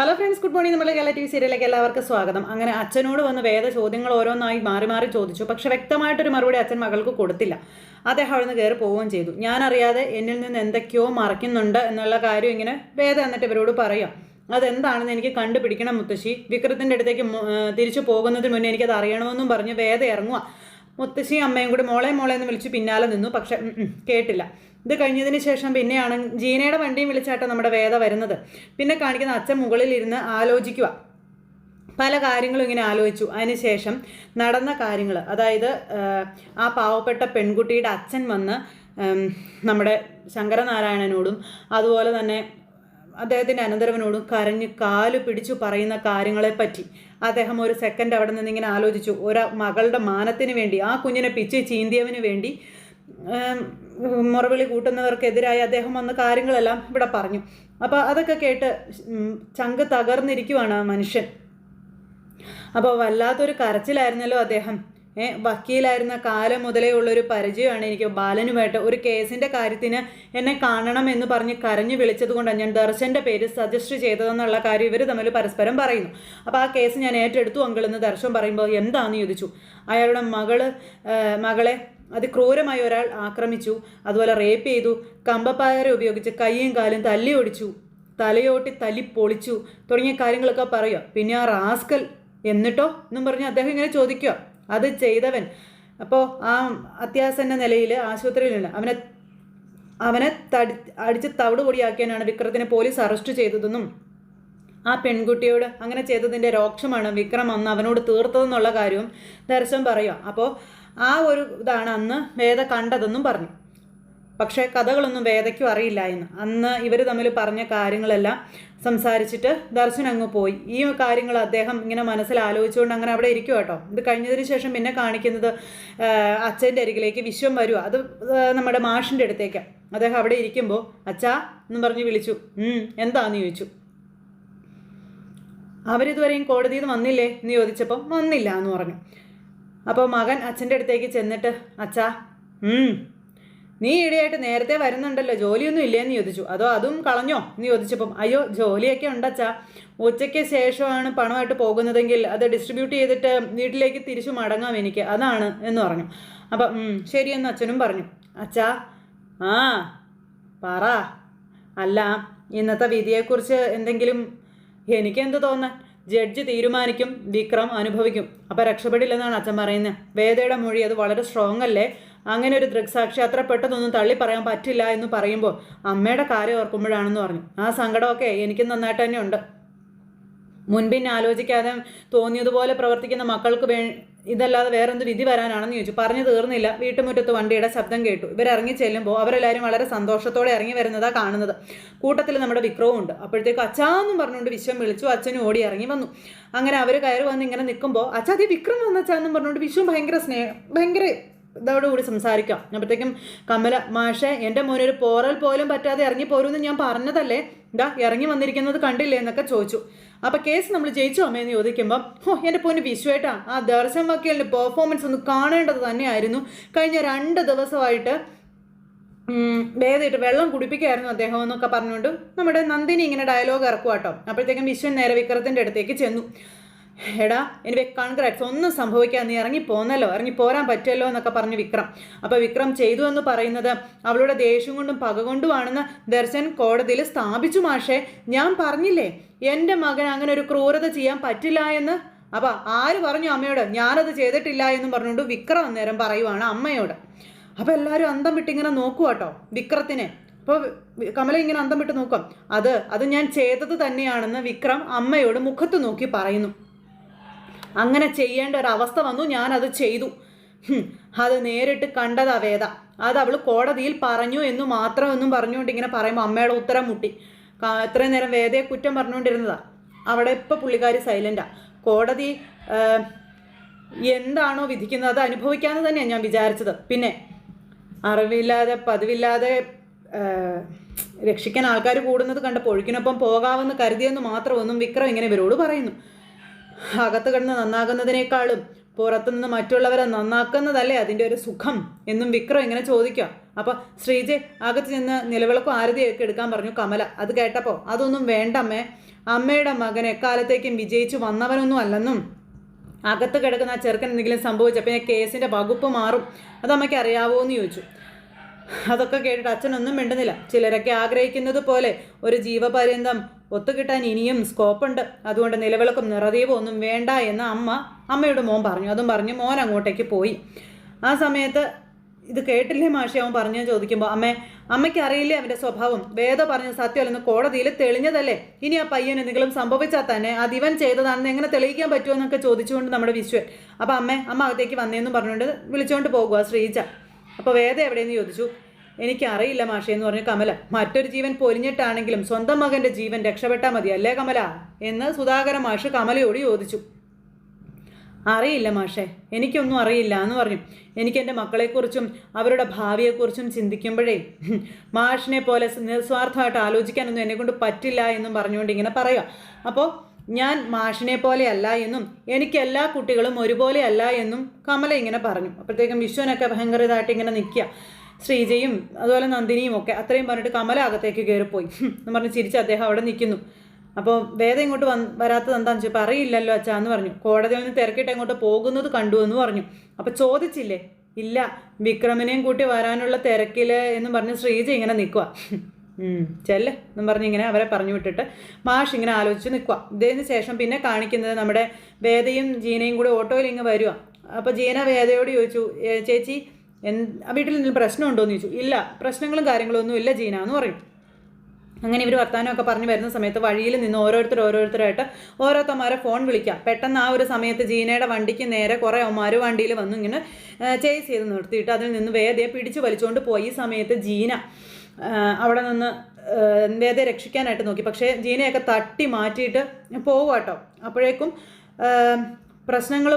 Hello friends good morning നമ്മുടെ Kerala T V സീരിയലിലേക്ക് എല്ലാവർക്കും സ്വാഗതം. അങ്ങനെ അച്ഛനോട് വന്ന് വേദ ചോദ്യങ്ങൾ ഓരോന്നായി മാറി മാറി ചോദിച്ചു. പക്ഷെ വ്യക്തമായിട്ടൊരു മറുപടി അച്ഛൻ മകൾക്ക് കൊടുത്തില്ല. അദ്ദേഹം അവിടെ നിന്ന് കയറി പോവുകയും ചെയ്തു. ഞാനറിയാതെ എന്നിൽ നിന്ന് എന്തൊക്കെയോ മറയ്ക്കുന്നുണ്ട് എന്നുള്ള കാര്യം ഇങ്ങനെ വേദ എന്നിട്ട് ഇവരോട് പറയാം. അതെന്താണെന്ന് എനിക്ക് കണ്ടുപിടിക്കണം മുത്തശ്ശി. വിക്രത്തിന്റെ അടുത്തേക്ക് തിരിച്ചു പോകുന്നതിന് മുന്നേ എനിക്കത് അറിയണമെന്നും പറഞ്ഞ് വേദ ഇറങ്ങുക മുത്തശ്ശിയും അമ്മയും കൂടി മോളെ മോളെ എന്ന് വിളിച്ച് പിന്നാലെ നിന്നു. പക്ഷെ കേട്ടില്ല. ഇത് കഴിഞ്ഞതിന് ശേഷം പിന്നെയാണ് ജീനയുടെ വണ്ടിയും വിളിച്ചാട്ടോ നമ്മുടെ വേദ വരുന്നത്. പിന്നെ കാണിക്കുന്ന അച്ഛൻ മുകളിൽ ഇരുന്ന് ആലോചിക്കുക പല കാര്യങ്ങളും ഇങ്ങനെ ആലോചിച്ചു. അതിനുശേഷം നടന്ന കാര്യങ്ങൾ അതായത് ആ, പാവപ്പെട്ട പെൺകുട്ടിയുടെ അച്ഛൻ വന്ന് നമ്മുടെ ശങ്കരനാരായണനോടും അതുപോലെ തന്നെ അദ്ദേഹത്തിന്റെ അനന്തരവനോടും കരഞ്ഞ് കാൽ പിടിച്ചു പറയുന്ന കാര്യങ്ങളെപ്പറ്റി അദ്ദേഹം ഒരു സെക്കൻഡ് അവിടെ നിന്ന് ഇങ്ങനെ ആലോചിച്ചു. ഒരു മകളുടെ മാനത്തിന് വേണ്ടി ആ കുഞ്ഞിനെ പിച്ച് ചീന്തിയവന് വേണ്ടി മുറവിളി കൂട്ടുന്നവർക്കെതിരായി അദ്ദേഹം വന്ന കാര്യങ്ങളെല്ലാം ഇവിടെ പറഞ്ഞു. അപ്പോൾ അതൊക്കെ കേട്ട് ചങ്ക് തകർന്നിരിക്കുവാണ് ആ മനുഷ്യൻ. അപ്പോൾ വല്ലാത്തൊരു കരച്ചിലായിരുന്നല്ലോ അദ്ദേഹം. വക്കീലായിരുന്ന കാലം മുതലേ ഉള്ളൊരു പരിചയമാണ് എനിക്ക് ബാലനുമായിട്ട്. ഒരു കേസിന്റെ കാര്യത്തിന് എന്നെ കാണണം എന്ന് പറഞ്ഞ് കരഞ്ഞു വിളിച്ചതുകൊണ്ടാണ് ഞാൻ ദർശന്റെ പേര് സജസ്റ്റ് ചെയ്തതെന്നുള്ള കാര്യം ഇവർ തമ്മിൽ പരസ്പരം പറയുന്നു. അപ്പോൾ ആ കേസ് ഞാൻ ഏറ്റെടുത്തു അങ്കിളെന്ന് ദർശൻ പറയുമ്പോൾ എന്താണെന്ന് ചോദിച്ചു. അയാളുടെ മകൾ മകളെ അതിക്രൂരമായി ഒരാൾ ആക്രമിച്ചു അതുപോലെ റേപ്പ് ചെയ്തു കമ്പപ്പായരെ ഉപയോഗിച്ച് കൈയും കാലും തല്ലി ഒടിച്ചു തലയോട്ടി തല്ലി പൊളിച്ചു തുടങ്ങിയ കാര്യങ്ങളൊക്കെ പറയുക പിന്നെ ആ റാസ്കൽ എന്നിട്ടോ എന്നും പറഞ്ഞ് അദ്ദേഹം ഇങ്ങനെ ചോദിക്കുക അത് ചെയ്തവൻ. അപ്പോൾ ആ അത്യാസന്ന നിലയിൽ ആശുപത്രിയിലുണ്ട് അവനെ അവനെ തടി അടിച്ച് തവിട് പൊടിയാക്കിയാനാണ് വിക്രത്തിനെ പോലീസ് അറസ്റ്റ് ചെയ്തതെന്നും ആ പെൺകുട്ടിയോട് അങ്ങനെ ചെയ്തതിന്റെ രോക്ഷമാണ് വിക്രം അന്ന് അവനോട് തീർത്തതെന്നുള്ള കാര്യവും ദർശൻ പറയുക അപ്പോൾ ആ ഒരു ഇതാണ് അന്ന് വേദ കണ്ടതെന്നും പറഞ്ഞു. പക്ഷേ കഥകളൊന്നും വേദയ്ക്കും അറിയില്ല എന്ന് അന്ന് ഇവർ തമ്മിൽ പറഞ്ഞ കാര്യങ്ങളെല്ലാം സംസാരിച്ചിട്ട് ദർശൻ അങ്ങ് പോയി. ഈ കാര്യങ്ങൾ അദ്ദേഹം ഇങ്ങനെ മനസ്സിൽ ആലോചിച്ചുകൊണ്ട് അങ്ങനെ അവിടെ ഇരിക്കും കേട്ടോ. ഇത് കഴിഞ്ഞതിന് ശേഷം പിന്നെ കാണിക്കുന്നത് അച്ഛന്റെ അരികിലേക്ക് വിശ്വം വരുക അത് നമ്മുടെ മാഷിന്റെ അടുത്തേക്ക്. അദ്ദേഹം അവിടെ ഇരിക്കുമ്പോൾ അച്ഛാ എന്ന് പറഞ്ഞ് വിളിച്ചു. "ഉം, എന്താന്ന്? ചോദിച്ചു. അവരിതുവരെയും കോടതിയിൽ നിന്ന് വന്നില്ലേ? എന്ന് ചോദിച്ചപ്പം വന്നില്ല എന്ന് പറഞ്ഞു. അപ്പോൾ മകൻ അച്ഛന്റെ അടുത്തേക്ക് ചെന്നിട്ട് അച്ഛാ നീ ഈടെയായിട്ട് നേരത്തെ വരുന്നുണ്ടല്ലോ ജോലിയൊന്നും ഇല്ലേന്ന് ചോദിച്ചു. അതോ അതും കളഞ്ഞോ എന്ന് ചോദിച്ചപ്പം അയ്യോ ജോലിയൊക്കെ ഉണ്ടച്ചാ ഉച്ചയ്ക്ക് ശേഷമാണ് പണമായിട്ട് പോകുന്നതെങ്കിൽ അത് ഡിസ്ട്രിബ്യൂട്ട് ചെയ്തിട്ട് വീട്ടിലേക്ക് തിരിച്ചു മടങ്ങാം എനിക്ക്. അതാണ് എന്ന് പറഞ്ഞു. അപ്പം ശരിയെന്ന് അച്ഛനും പറഞ്ഞു. അച്ഛാ ആ പറ. അല്ല ഇന്നത്തെ വിധിയെക്കുറിച്ച് എന്തെങ്കിലും എനിക്കെന്ത് തോന്നാൻ? ജഡ്ജി തീരുമാനിക്കും വിക്രം അനുഭവിക്കും. അപ്പം രക്ഷപ്പെടില്ലെന്നാണ് അച്ഛൻ പറയുന്നത്. വേദയുടെ മൊഴി അത് വളരെ സ്ട്രോങ് അല്ലേ? അങ്ങനെ ഒരു ദൃക്സാക്ഷി അത്ര പെട്ടെന്നൊന്നും തള്ളി പറയാൻ പറ്റില്ല എന്ന് പറയുമ്പോൾ അമ്മയുടെ കാര്യം ഓർക്കുമ്പോഴാണെന്ന് പറഞ്ഞു. ആ സങ്കടമൊക്കെ എനിക്ക് നന്നായിട്ട് തന്നെ ഉണ്ട്. മുൻപിന്നെ ആലോചിക്കാതെ തോന്നിയതുപോലെ പ്രവർത്തിക്കുന്ന മക്കൾക്ക് വേ ഇതല്ലാതെ വേറെന്ത് വിധി വരാനാണെന്ന് ചോദിച്ചു. പറഞ്ഞു തീർന്നില്ല. വീട്ടുമുറ്റത്ത് വണ്ടിയുടെ ശബ്ദം കേട്ടു. ഇവരിറങ്ങി ചെല്ലുമ്പോൾ അവരെല്ലാവരും വളരെ സന്തോഷത്തോടെ ഇറങ്ങി വരുന്നതാണ് കാണുന്നത്. കൂട്ടത്തിൽ നമ്മുടെ വിക്രവും ഉണ്ട്. അപ്പോഴത്തേക്ക് അച്ഛാന്നും പറഞ്ഞുകൊണ്ട് വിശ്വം വിളിച്ചു. അച്ഛനും ഓടി ഇറങ്ങി വന്നു. അങ്ങനെ അവർ കയറി വന്ന് ഇങ്ങനെ നിൽക്കുമ്പോൾ അച്ഛാ അതി വിക്രം വന്നച്ചാന്നും പറഞ്ഞുകൊണ്ട് വിശ്വം ഭയങ്കര സ്നേഹം ഭയങ്കര ഇതോടുകൂടി സംസാരിക്കാം. അപ്പോഴത്തേക്കും കമല മാഷെ എന്റെ മോനൊരു പോറൽ പോലും പറ്റാതെ ഇറങ്ങി പോരുമെന്ന് ഞാൻ പറഞ്ഞതല്ലേ? ഇതാ ഇറങ്ങി വന്നിരിക്കുന്നത് കണ്ടില്ലേ എന്നൊക്കെ ചോദിച്ചു. അപ്പോൾ കേസ് നമ്മൾ ജയിച്ചു അമ്മയെന്ന് ചോദിക്കുമ്പോൾ ഓ എന്റെ പൊന്ന് വിശ്വേട്ടാ ആ ദർശൻ വക്കീലിന്റെ പെർഫോമൻസ് ഒന്ന് കാണേണ്ടത് തന്നെയായിരുന്നു. കഴിഞ്ഞ രണ്ട് ദിവസമായിട്ട് ഭേദമായിട്ട് വെള്ളം കുടിപ്പിക്കായിരുന്നു അദ്ദേഹം എന്നൊക്കെ പറഞ്ഞുകൊണ്ട് നമ്മുടെ നന്ദിനി ഇങ്ങനെ ഡയലോഗ് ഇറക്കുവാട്ടോ. അപ്പോഴത്തേക്കും വിശ്വൻ നേരെ വിക്രത്തിന്റെ അടുത്തേക്ക് ചെന്നു. എടാ എനിക്ക് കൺഗ്രാറ്റ്സ് ഒന്നും സംഭവിക്കാൻ നീ ഇറങ്ങി പോന്നല്ലോ. ഇറങ്ങി പോരാൻ പറ്റുമല്ലോ എന്നൊക്കെ പറഞ്ഞു വിക്രം. അപ്പോൾ വിക്രം ചെയ്തു എന്ന് പറയുന്നത് അവളുടെ ദേഷ്യം കൊണ്ടും പക കൊണ്ടുമാണെന്ന് ദർശൻ കോടതിയിൽ സ്ഥാപിച്ചു മാഷേ. ഞാൻ പറഞ്ഞില്ലേ എന്റെ മകൻ അങ്ങനെ ഒരു ക്രൂരത ചെയ്യാൻ പറ്റില്ല എന്ന്? അപ്പോൾ ആര് പറഞ്ഞു അമ്മയോട്? ഞാനത് ചെയ്തിട്ടില്ല എന്നും പറഞ്ഞുകൊണ്ട് വിക്രം അന്നേരം പറയുവാണ് അമ്മയോട്. അപ്പോൾ എല്ലാവരും അന്തം വിട്ടിങ്ങനെ നോക്കുക കേട്ടോ വിക്രത്തിനെ. അപ്പോൾ കമല ഇങ്ങനെ അന്തം വിട്ട് നോക്കാം. അത് അത് ഞാൻ ചെയ്തത് തന്നെയാണെന്ന് വിക്രം അമ്മയോട് മുഖത്ത് നോക്കി പറയുന്നു. അങ്ങനെ ചെയ്യേണ്ട ഒരു അവസ്ഥ വന്നു അത് ചെയ്തു. അത് നേരിട്ട് കണ്ടതാ വേദ. അത് അവൾ കോടതിയിൽ പറഞ്ഞു എന്ന് മാത്രം ഒന്നും പറഞ്ഞുകൊണ്ട് ഇങ്ങനെ പറയുമ്പോൾ അമ്മയുടെ ഉത്തരം മുട്ടി. ഇത്രയും നേരം വേദയെ കുറ്റം പറഞ്ഞുകൊണ്ടിരുന്നതാ. അവിടെ ഇപ്പോൾ പുള്ളിക്കാരി സൈലന്റാ കോടതി എന്താണോ വിധിക്കുന്നത് അത് അനുഭവിക്കാമെന്ന് തന്നെയാണ് ഞാൻ വിചാരിച്ചത്. പിന്നെ അറിവില്ലാതെ പതിവില്ലാതെ രക്ഷിക്കാൻ ആൾക്കാർ കൂടുന്നത് കണ്ടപ്പോൾ ഒഴുക്കിനൊപ്പം പോകാമെന്ന് കരുതിയെന്ന് മാത്രം ഒന്നും വിക്രം ഇങ്ങനെ ഇവരോട് പറയുന്നു. അകത്ത് കിടന്ന് നന്നാകുന്നതിനേക്കാളും പുറത്തുനിന്ന് മറ്റുള്ളവരെ നന്നാക്കുന്നതല്ലേ അതിന്റെ ഒരു സുഖം എന്നും വിക്രം ഇങ്ങനെ ചോദിക്കുക. അപ്പോൾ ശ്രീജെ അകത്ത് ചെന്ന് നിലവിളക്കും ആരതിയൊക്കെ എടുക്കാൻ പറഞ്ഞു കമല. അത് കേട്ടപ്പോൾ അതൊന്നും വേണ്ടമ്മേ അമ്മയുടെ മകൻ എക്കാലത്തേക്കും വിജയിച്ചു വന്നവനൊന്നും അല്ലെന്നും അകത്ത് കിടക്കുന്ന ആ ചെറുക്കൻ എന്തെങ്കിലും സംഭവിച്ച പിന്നെ കേസിന്റെ വകുപ്പ് മാറും. അത് അമ്മയ്ക്ക് അറിയാവോ എന്ന് ചോദിച്ചു. അതൊക്കെ കേട്ടിട്ട് അച്ഛനൊന്നും മിണ്ടുന്നില്ല. ചിലരൊക്കെ ആഗ്രഹിക്കുന്നത് പോലെ ഒരു ജീവപര്യന്തം ഒത്തുകിട്ടാൻ ഇനിയും സ്കോപ്പുണ്ട് അതുകൊണ്ട് നിലവിളക്കും നിറദീപം ഒന്നും വേണ്ട എന്ന് അമ്മ അമ്മയുടെ മോൻ പറഞ്ഞു. അതും പറഞ്ഞ് മോൻ അങ്ങോട്ടേക്ക് പോയി. ആ സമയത്ത് ഇത് കേട്ടില്ലേ മാഷി? അവൻ പറഞ്ഞു ചോദിക്കുമ്പോൾ അമ്മേ അമ്മയ്ക്ക് അറിയില്ലേ അവന്റെ സ്വഭാവം? വേദ പറഞ്ഞ സത്യമല്ലെന്ന് കോടതിയിൽ തെളിഞ്ഞതല്ലേ? ഇനി ആ പയ്യൻ എന്തെങ്കിലും സംഭവിച്ചാൽ തന്നെ അത് ഇവൻ ചെയ്തതാണെന്ന് എങ്ങനെ തെളിയിക്കാൻ പറ്റുമോ എന്നൊക്കെ ചോദിച്ചുകൊണ്ട് നമ്മുടെ വിശ്വൻ അപ്പോൾ അമ്മേ അമ്മ അകത്തേക്ക് വന്നേന്നും പറഞ്ഞുകൊണ്ട് വിളിച്ചുകൊണ്ട് പോകുക ശ്രീജ. അപ്പോൾ വേദ എവിടെയെന്ന് ചോദിച്ചു. എനിക്കറിയില്ല മാഷേ എന്ന് പറഞ്ഞു കമല. മറ്റൊരു ജീവൻ പൊലിഞ്ഞിട്ടാണെങ്കിലും സ്വന്തം മകന്റെ ജീവൻ രക്ഷപ്പെട്ടാൽ മതി അല്ലേ കമല? എന്ന് സുധാകര മാഷ് കമലയോട് ചോദിച്ചു. അറിയില്ല മാഷേ എനിക്കൊന്നും അറിയില്ല എന്ന് പറഞ്ഞു. എനിക്ക് എന്റെ മക്കളെക്കുറിച്ചും അവരുടെ ഭാവിയെക്കുറിച്ചും ചിന്തിക്കുമ്പോഴേ മാഷിനെ പോലെ നിസ്വാർത്ഥമായിട്ട് ആലോചിക്കാനൊന്നും എന്നെക്കൊണ്ട് പറ്റില്ല എന്നും പറഞ്ഞുകൊണ്ട് ഇങ്ങനെ പറയുക. അപ്പോൾ ഞാൻ മാഷിനെ പോലെയല്ല എന്നും എനിക്ക് എല്ലാ കുട്ടികളും ഒരുപോലെ അല്ല എന്നും കമല ഇങ്ങനെ പറഞ്ഞു. അപ്പോഴത്തേക്കും വിശ്വനൊക്കെ ഭയങ്കര ഇതായിട്ട് ഇങ്ങനെ നിൽക്കുക. ശ്രീജയും അതുപോലെ നന്ദിനിയും ഒക്കെ അത്രയും പറഞ്ഞിട്ട് കമല അകത്തേക്ക് കയറിപ്പോയി എന്ന് പറഞ്ഞ് ചിരിച്ച് അദ്ദേഹം അവിടെ നിൽക്കുന്നു. അപ്പോൾ വേദം ഇങ്ങോട്ട് വന്ന് വരാത്തത് എന്താണെന്ന് ചോദിച്ചപ്പോൾ അറിയില്ലല്ലോ അച്ഛാ എന്ന് പറഞ്ഞു. കോടതിയിൽ നിന്ന് തിരക്കിട്ട് അങ്ങോട്ട് പോകുന്നത് കണ്ടു എന്ന് പറഞ്ഞു. അപ്പോൾ ചോദിച്ചില്ലേ? ഇല്ല വിക്രമിനെയും കൂട്ടി വരാനുള്ള തിരക്കിൽ എന്ന് പറഞ്ഞ് ശ്രീജ ഇങ്ങനെ നിൽക്കുക ചെല്ല് എന്നും പറഞ്ഞ് ഇങ്ങനെ അവരെ പറഞ്ഞു വിട്ടിട്ട് മാഷ് ഇങ്ങനെ ആലോചിച്ച് നിൽക്കുക ഇതിന് ശേഷം പിന്നെ കാണിക്കുന്നത് നമ്മുടെ വേദയും ജീനയും കൂടി ഓട്ടോയിൽ ഇങ്ങ് വരിക അപ്പോൾ ജീന വേദയോട് ചോദിച്ചു ചേച്ചി എൻ വീട്ടിൽ നിന്ന് പ്രശ്നമുണ്ടോ എന്ന് ചോദിച്ചു. ഇല്ല പ്രശ്നങ്ങളും കാര്യങ്ങളും ഒന്നും ഇല്ല ജീന എന്ന് പറയും. അങ്ങനെ ഇവർ വർത്തമാനമൊക്കെ പറഞ്ഞ് വരുന്ന സമയത്ത് വഴിയിൽ നിന്ന് ഓരോരുത്തർ ഓരോരുത്തരായിട്ട് ഓരോരുത്തന്മാരെ ഫോൺ വിളിക്കാം പെട്ടെന്ന് ആ ഒരു സമയത്ത് ജീനയുടെ വണ്ടിക്ക് നേരെ കുറേ അവന്മാർ വണ്ടിയിൽ വന്നു ഇങ്ങനെ ചേസ് ചെയ്ത് നിർത്തിയിട്ട് അതിൽ നിന്ന് വേദയെ പിടിച്ചു വലിച്ചുകൊണ്ട് പോയി. ഈ സമയത്ത് ജീന ആ, അവിടെ നിന്ന് ആ, വേദയെ രക്ഷിക്കാനായിട്ട് നോക്കി. പക്ഷേ ജീനയൊക്കെ തട്ടി മാറ്റിയിട്ട് പോവുക അപ്പോഴേക്കും പ്രശ്നങ്ങൾ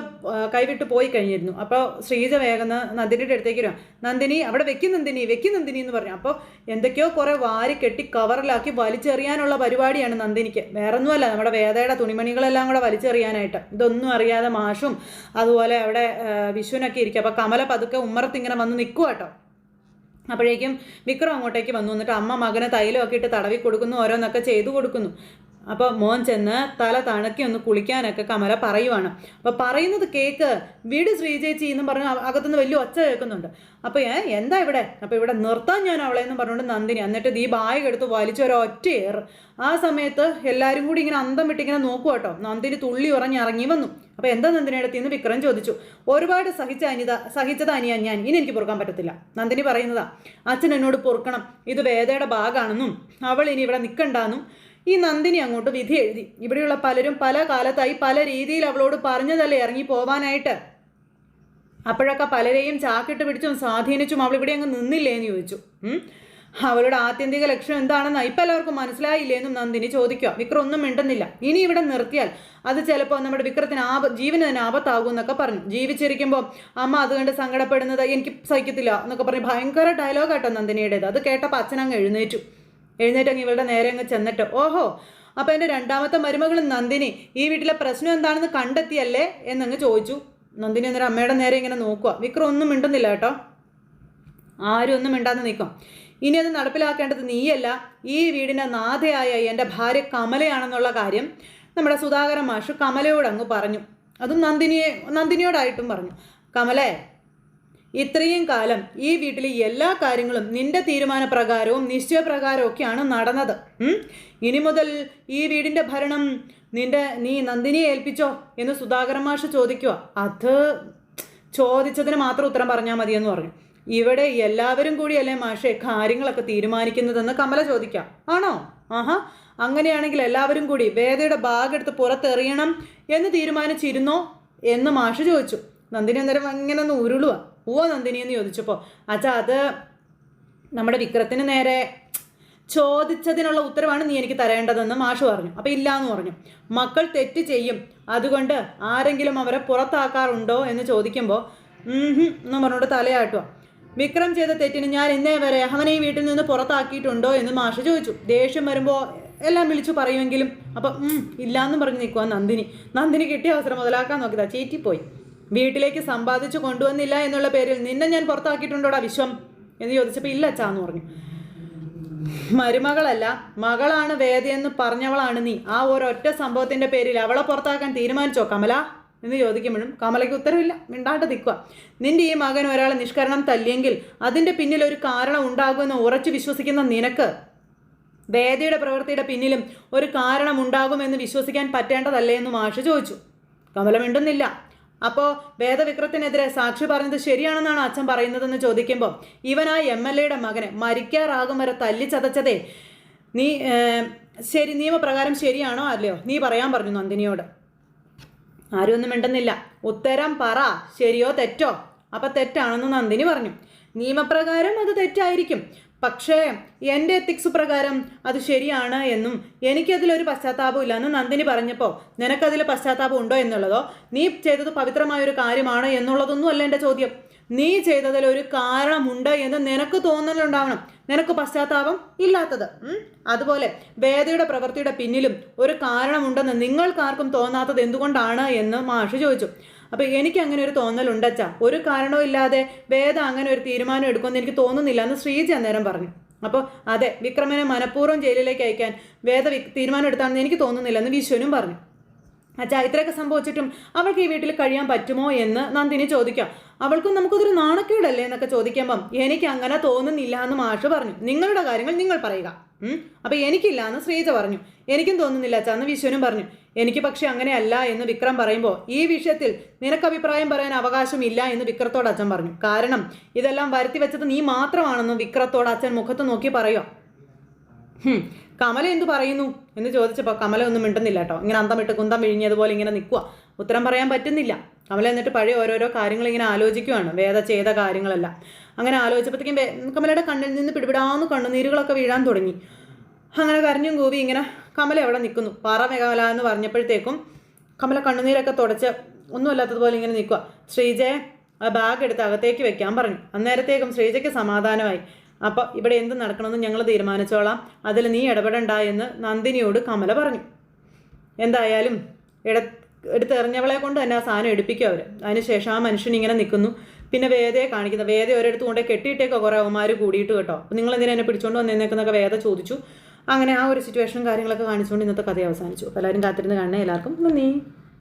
കൈവിട്ട് പോയി കഴിഞ്ഞിരുന്നു. അപ്പോൾ ശ്രീജ വേഗം നന്ദിനിയുടെ അടുത്തേക്ക് വരാം നന്ദിനി അവിടെ വെക്കും നന്ദിനി വെക്കും നന്ദിനി എന്ന് പറഞ്ഞു. അപ്പോൾ എന്തൊക്കെയോ കുറേ വാരി കെട്ടി കവറിലാക്കി വലിച്ചെറിയാനുള്ള പരിപാടിയാണ് നന്ദിനിക്ക്. വേറൊന്നുമല്ല നമ്മുടെ വേദയുടെ തുണിമണികളെല്ലാം കൂടെ വലിച്ചെറിയാനായിട്ട്. ഇതൊന്നും അറിയാതെ മാഷും അതുപോലെ അവിടെ വിഷുവിനൊക്കെ ഇരിക്കും. അപ്പോൾ കമല പതുക്കെ ഉമ്മറത്ത് ഇങ്ങനെ വന്ന് നിൽക്കുക കേട്ടോ അപ്പോഴേക്കും വിക്രം അങ്ങോട്ടേക്ക് വന്നു. എന്നിട്ട് അമ്മ മകനെ തൈലമൊക്കെ ഇട്ട് തടവി കൊടുക്കുന്നു ഓരോന്നൊക്കെ ചെയ്തു കൊടുക്കുന്നു. അപ്പോൾ മോൻ ചെന്ന് തല തണുക്കി ഒന്ന് കുളിക്കാനൊക്കെ കമല പറയുവാണ്. അപ്പോൾ പറയുന്നത് കേക്ക് വീട് ശ്രീചേച്ചി എന്നും പറഞ്ഞ് അകത്തുനിന്ന് വലിയ ഒച്ച കേൾക്കുന്നുണ്ട്. അപ്പോൾ എന്താ ഇവിടെ? അപ്പോൾ ഇവിടെ നിർത്താൻ ഞാൻ അവളെ എന്നും പറഞ്ഞുകൊണ്ട് നന്ദിനി എന്നിട്ട് ഈ ബാഗ് എടുത്ത് വലിച്ചൊരു ഒറ്റ ഏറ് ആ സമയത്ത് എല്ലാവരും കൂടി ഇങ്ങനെ അന്തം വിട്ടിങ്ങനെ നോക്കുക കേട്ടോ. നന്ദിനി തുള്ളി ഉറഞ്ഞ് ഇറങ്ങി വന്നു. അപ്പോൾ എന്താ നന്ദിനിയുടെ എന്ന് വിക്രം ചോദിച്ചു. ഒരുപാട് സഹിച്ച അനിത സഹിച്ചത് അനിയാ ഞാൻ. ഇനി എനിക്ക് പൊറുക്കാൻ പറ്റത്തില്ല. നന്ദിനി പറയുന്നതാ അച്ഛൻ എന്നോട് പൊറുക്കണം. ഇത് വേദയുടെ ഭാഗമാണെന്നും അവൾ ഇനി ഇവിടെ നിൽക്കണ്ടെന്നും ഈ നന്ദിനി അങ്ങോട്ട് വിധി എഴുതി. ഇവിടെയുള്ള പലരും പല കാലത്തായി പല രീതിയിൽ അവളോട് പറഞ്ഞതല്ലേ ഇറങ്ങി പോവാനായിട്ട്? അപ്പോഴൊക്കെ പലരെയും ചാക്കിട്ട് പിടിച്ചും സ്വാധീനിച്ചും അവൾ ഇവിടെ അങ്ങ് നിന്നില്ലേ എന്ന് ചോദിച്ചു. അവളുടെ ആത്യന്തിക ലക്ഷ്യം എന്താണെന്ന്? ഇപ്പം എല്ലാവർക്കും മനസ്സിലായില്ലേ എന്നും നന്ദിനി ചോദിക്കുക. വിക്രം ഒന്നും മിണ്ടുന്നില്ല. ഇനി ഇവിടെ നിർത്തിയാൽ അത് ചിലപ്പോൾ നമ്മുടെ വിക്രത്തിന് ആപ ജീവന് തന്നെ ആപത്താകും എന്നൊക്കെ പറഞ്ഞു. ജീവിച്ചിരിക്കുമ്പോൾ അമ്മ അത് കണ്ട് സങ്കടപ്പെടുന്നത് എനിക്ക് സഹിക്കത്തില്ല എന്നൊക്കെ പറഞ്ഞ് ഭയങ്കര ഡയലോഗ് ആട്ടോ നന്ദിനിയുടേത്. അത് കേട്ടപ്പോൾ അച്ഛനങ്ങ് എഴുന്നേറ്റു. എഴുന്നേറ്റ് അങ്ങ് ഇവളുടെ നേരെ അങ്ങ് ചെന്നിട്ട് ഓഹോ അപ്പോൾ എന്റെ രണ്ടാമത്തെ മരുമകളും നന്ദിനി ഈ വീട്ടിലെ പ്രശ്നം എന്താണെന്ന് കണ്ടെത്തിയല്ലേ? എന്നങ്ങ് ചോദിച്ചു. നന്ദിനി അന്നേരം അമ്മയുടെ നേരെ ഇങ്ങനെ നോക്കുക വിക്രം ഒന്നും മിണ്ടുന്നില്ല കേട്ടോ. ആരും ഒന്നും മിണ്ടാതെ നിൽക്കും. ഇനി അത് നടപ്പിലാക്കേണ്ടത് നീയല്ല. ഈ വീടിന്റെ നാഥയായ എന്റെ ഭാര്യ കമലയാണെന്നുള്ള കാര്യം നമ്മുടെ സുധാകരൻ മാഷു കമലയോട് അങ്ങ് പറഞ്ഞു. അതും നന്ദിനിയെ നന്ദിനിയോടായിട്ടും പറഞ്ഞു. കമലേ ഇത്രയും കാലം ഈ വീട്ടിലെ എല്ലാ കാര്യങ്ങളും നിന്റെ തീരുമാനപ്രകാരവും നിശ്ചയപ്രകാരവും ഒക്കെയാണ് നടന്നത്? ഇനി മുതൽ ഈ വീടിന്റെ ഭരണം നിന്റെ നീ നന്ദിനിയെ ഏൽപ്പിച്ചോ എന്ന് സുധാകരൻ മാഷ് ചോദിക്കുക അത് ചോദിച്ചതിന് മാത്രം ഉത്തരം പറഞ്ഞാൽ മതിയെന്ന് പറഞ്ഞു. ഇവിടെ എല്ലാവരും കൂടിയല്ലേ മാഷെ കാര്യങ്ങളൊക്കെ തീരുമാനിക്കുന്നതെന്ന് കമല ചോദിക്കാം. ആണോ? ആഹാ. അങ്ങനെയാണെങ്കിൽ എല്ലാവരും കൂടി വേദയുടെ ബാഗ് എടുത്ത് പുറത്തെറിയണം എന്ന് തീരുമാനിച്ചിരുന്നോ എന്ന് മാഷ് ചോദിച്ചു. നന്ദിനി അന്നേരം അങ്ങനെ ഒന്ന് ഉരുളുക ഉവ്വ നന്ദിനി എന്ന് ചോദിച്ചപ്പോൾ അച്ഛാ അത് നമ്മുടെ വിക്രത്തിന് നേരെ ചോദിച്ചതിനുള്ള ഉത്തരവാണ് നീ എനിക്ക് തരേണ്ടതെന്ന് മാഷ് പറഞ്ഞു. അപ്പോൾ ഇല്ല എന്ന് പറഞ്ഞു. മക്കൾ തെറ്റ് ചെയ്യും. അതുകൊണ്ട് ആരെങ്കിലും അവരെ പുറത്താക്കാറുണ്ടോ എന്ന് ചോദിക്കുമ്പോൾ എന്ന് പറഞ്ഞുകൊണ്ട് തലയാട്ടുക വിക്രം ചെയ്ത തെറ്റിന് ഞാൻ ഇന്നേ വരെ അവനെ ഈ വീട്ടിൽ നിന്ന് പുറത്താക്കിയിട്ടുണ്ടോ? എന്ന് മാഷ് ചോദിച്ചു. ദേഷ്യം വരുമ്പോൾ എല്ലാം വിളിച്ചു പറയുമെങ്കിലും അപ്പം ഇല്ലാന്നും പറഞ്ഞ് നിൽക്കുക നന്ദിനി. നന്ദിനി കിട്ടിയ അവസരം മുതലാക്കാൻ നോക്കിയതാ. ചീറ്റിപ്പോയി. വീട്ടിലേക്ക് സമ്പാദിച്ചു കൊണ്ടുവന്നില്ല എന്നുള്ള പേരിൽ നിന്നെ ഞാൻ പുറത്താക്കിയിട്ടുണ്ടോടാ വിശ്വം? എന്ന് ചോദിച്ചപ്പോൾ ഇല്ല അച്ഛാന്ന് പറഞ്ഞു. മരുമകളല്ല മകളാണ് വേദയെന്ന് പറഞ്ഞവളാണ് നീ. ആ ഒരൊറ്റ സംഭവത്തിന്റെ പേരിൽ അവളെ പുറത്താക്കാൻ തീരുമാനിച്ചോ കമല? എന്ന് ചോദിക്കുമ്പോഴും കമലയ്ക്ക് ഉത്തരവില്ല. മിണ്ടാണ്ട് നിൽക്കുക നിന്റെ ഈ മകൻ ഒരാളെ നിഷ്കരണം തല്ലിയെങ്കിൽ അതിന്റെ പിന്നിൽ ഒരു കാരണം ഉണ്ടാകുമെന്ന് ഉറച്ചു വിശ്വസിക്കുന്ന നിനക്ക്? വേദയുടെ പ്രവൃത്തിയുടെ പിന്നിലും ഒരു കാരണം ഉണ്ടാകുമെന്ന് വിശ്വസിക്കാൻ പറ്റേണ്ടതല്ലേ എന്ന് മാഷ് ചോദിച്ചു. കമല മിണ്ടുന്നില്ല. അപ്പോൾ വേദവിക്രത്തിനെതിരെ സാക്ഷി പറഞ്ഞത് ശരിയാണെന്നാണ് അച്ഛൻ പറയുന്നതെന്ന് ചോദിക്കുമ്പോൾ ഇവൻ ആ എം എൽ എയുടെ മകനെ മരിക്കാറാകും വരെ തല്ലി ചതച്ചതേ. നീ ശരി നിയമപ്രകാരം ശരിയാണോ അല്ലയോ? നീ പറയാൻ പറഞ്ഞു നന്ദിനിയോട്. ആരും ഒന്നും മിണ്ടുന്നില്ല. ഉത്തരം പറ. ശരിയോ തെറ്റോ? അപ്പൊ തെറ്റാണെന്ന് നന്ദിനി പറഞ്ഞു. നിയമപ്രകാരം അത് തെറ്റായിരിക്കും. പക്ഷേ എന്റെ എത്തിക്സ് പ്രകാരം അത് ശരിയാണ് എന്നും എനിക്കതിലൊരു പശ്ചാത്താപം ഇല്ല. എന്ന് നന്ദിനി പറഞ്ഞപ്പോൾ നിനക്കതിൽ പശ്ചാത്താപം ഉണ്ടോ എന്നുള്ളതോ? നീ ചെയ്തത് പവിത്രമായൊരു കാര്യമാണ് എന്നുള്ളതൊന്നും അല്ല എന്റെ ചോദ്യം. നീ ചെയ്തതിൽ ഒരു കാരണമുണ്ട് എന്ന് നിനക്ക് തോന്നലുണ്ടാവണം. നിനക്ക് പശ്ചാത്താപം ഇല്ലാത്തത്. അതുപോലെ വേദയുടെ പ്രവൃത്തിയുടെ പിന്നിലും ഒരു കാരണമുണ്ടെന്ന് നിങ്ങൾക്കാർക്കും തോന്നാത്തത് എന്തുകൊണ്ടാണ് എന്ന് മാഷ് ചോദിച്ചു. അപ്പൊ എനിക്ക് അങ്ങനെ ഒരു തോന്നലുണ്ടച്ചാ ഒരു കാരണവും ഇല്ലാതെ വേദ അങ്ങനെ ഒരു തീരുമാനം എടുക്കുമെന്ന് എനിക്ക് തോന്നുന്നില്ല എന്ന് ശ്രീജി അന്നേരം പറഞ്ഞു. അപ്പോൾ അതെ വിക്രമനെ മനഃപൂർവം ജയിലിലേക്ക് അയക്കാൻ വേദ തീരുമാനം എടുത്താണെന്ന് എനിക്ക് തോന്നുന്നില്ല എന്ന് വിശ്വനും പറഞ്ഞു. അച്ഛാ ഇത്രയൊക്കെ സംഭവിച്ചിട്ടും അവൾക്ക് ഈ വീട്ടിൽ കഴിയാൻ പറ്റുമോ എന്ന് നന്ദിനി ചോദിക്കാം. അവൾക്കും നമുക്കതൊരു നാണക്കേടല്ലേ എന്നൊക്കെ ചോദിക്കുമ്പം എനിക്ക് അങ്ങനെ തോന്നുന്നില്ല എന്ന് മാഷ് പറഞ്ഞു. നിങ്ങളുടെ കാര്യങ്ങൾ നിങ്ങൾ പറയുക. അപ്പൊ എനിക്കില്ല എന്ന് ശ്രീജ പറഞ്ഞു. എനിക്കും തോന്നുന്നില്ല അച്ഛാ എന്ന് വിശ്വനും പറഞ്ഞു. എനിക്ക് പക്ഷെ അങ്ങനെയല്ല എന്ന് വിക്രം പറയുമ്പോൾ ഈ വിഷയത്തിൽ നിനക്ക് അഭിപ്രായം പറയാൻ അവകാശമില്ല എന്ന് വിക്രത്തോട് അച്ഛൻ പറഞ്ഞു. കാരണം ഇതെല്ലാം വരുത്തി വെച്ചത് നീ മാത്രമാണെന്ന് വിക്രത്തോട് അച്ഛൻ മുഖത്ത് നോക്കി പറയുക കമല എന്തു പറയുന്നു? എന്ന് ചോദിച്ചപ്പോൾ കമല ഒന്നും മിണ്ടുന്നില്ല കേട്ടോ. ഇങ്ങനെ അന്തം വിട്ട് കുന്തം വിഴിഞ്ഞതുപോലെ ഇങ്ങനെ നിൽക്കുക ഉത്തരം പറയാൻ പറ്റുന്നില്ല. കമല എന്നിട്ട് പഴയ ഓരോരോ കാര്യങ്ങൾ ഇങ്ങനെ ആലോചിക്കുകയാണ് വേദ ചെയ്ത കാര്യങ്ങളെല്ലാം. അങ്ങനെ ആലോചിച്ചപ്പോഴത്തേക്കും കമലയുടെ കണ്ണിൽ നിന്ന് പിടിപിടാന്ന് കണ്ണുനീരുകളൊക്കെ വീഴാൻ തുടങ്ങി. അങ്ങനെ കരഞ്ഞും കൂവി ഇങ്ങനെ കമല എവിടെ നിൽക്കുന്നു. പാറ മേഘമല എന്ന് പറഞ്ഞപ്പോഴത്തേക്കും കമല കണ്ണുനീരൊക്കെ തുടച്ച് ഒന്നുമല്ലാത്തതുപോലെ ഇങ്ങനെ നിൽക്കുക. ശ്രീജയെ ആ ബാഗ് എടുത്ത് അകത്തേക്ക് വെക്കാൻ പറഞ്ഞു. അന്നേരത്തേക്കും ശ്രീജയ്ക്ക് സമാധാനമായി. അപ്പോൾ ഇവിടെ എന്ത് നടക്കണമെന്ന് ഞങ്ങൾ തീരുമാനിച്ചോളാം. അതിൽ നീ ഇടപെടണ്ട എന്ന് നന്ദിനിയോട് കമല പറഞ്ഞു. എന്തായാലും ഇട എടുത്തെറിഞ്ഞവളെ കൊണ്ട് തന്നെ ആ സാധനം എടുപ്പിക്കും അവർ അതിനുശേഷം ആ മനുഷ്യൻ ഇങ്ങനെ നിൽക്കുന്നു. പിന്നെ വേദയെ കാണിക്കുന്നത് വേദ ഒരിടത്ത് കൊണ്ടേ കെട്ടിയിട്ടേക്കോ കുറേ അവന്മാർ കൂടിയിട്ട് കേട്ടോ. അപ്പോൾ നിങ്ങൾ എന്തിനാ എന്നെ പിടിച്ചുകൊണ്ട് വന്നേക്കുന്നൊക്കെ വേദ ചോദിച്ചു. അങ്ങനെ ആ ഒരു സിറ്റുവേഷനും കാര്യങ്ങളൊക്കെ കാണിച്ചുകൊണ്ട് ഇന്നത്തെ കഥ അവസാനിച്ചു. എല്ലാവരും കാത്തിരുന്ന് കാണണേ എല്ലാവർക്കും. നന്ദി.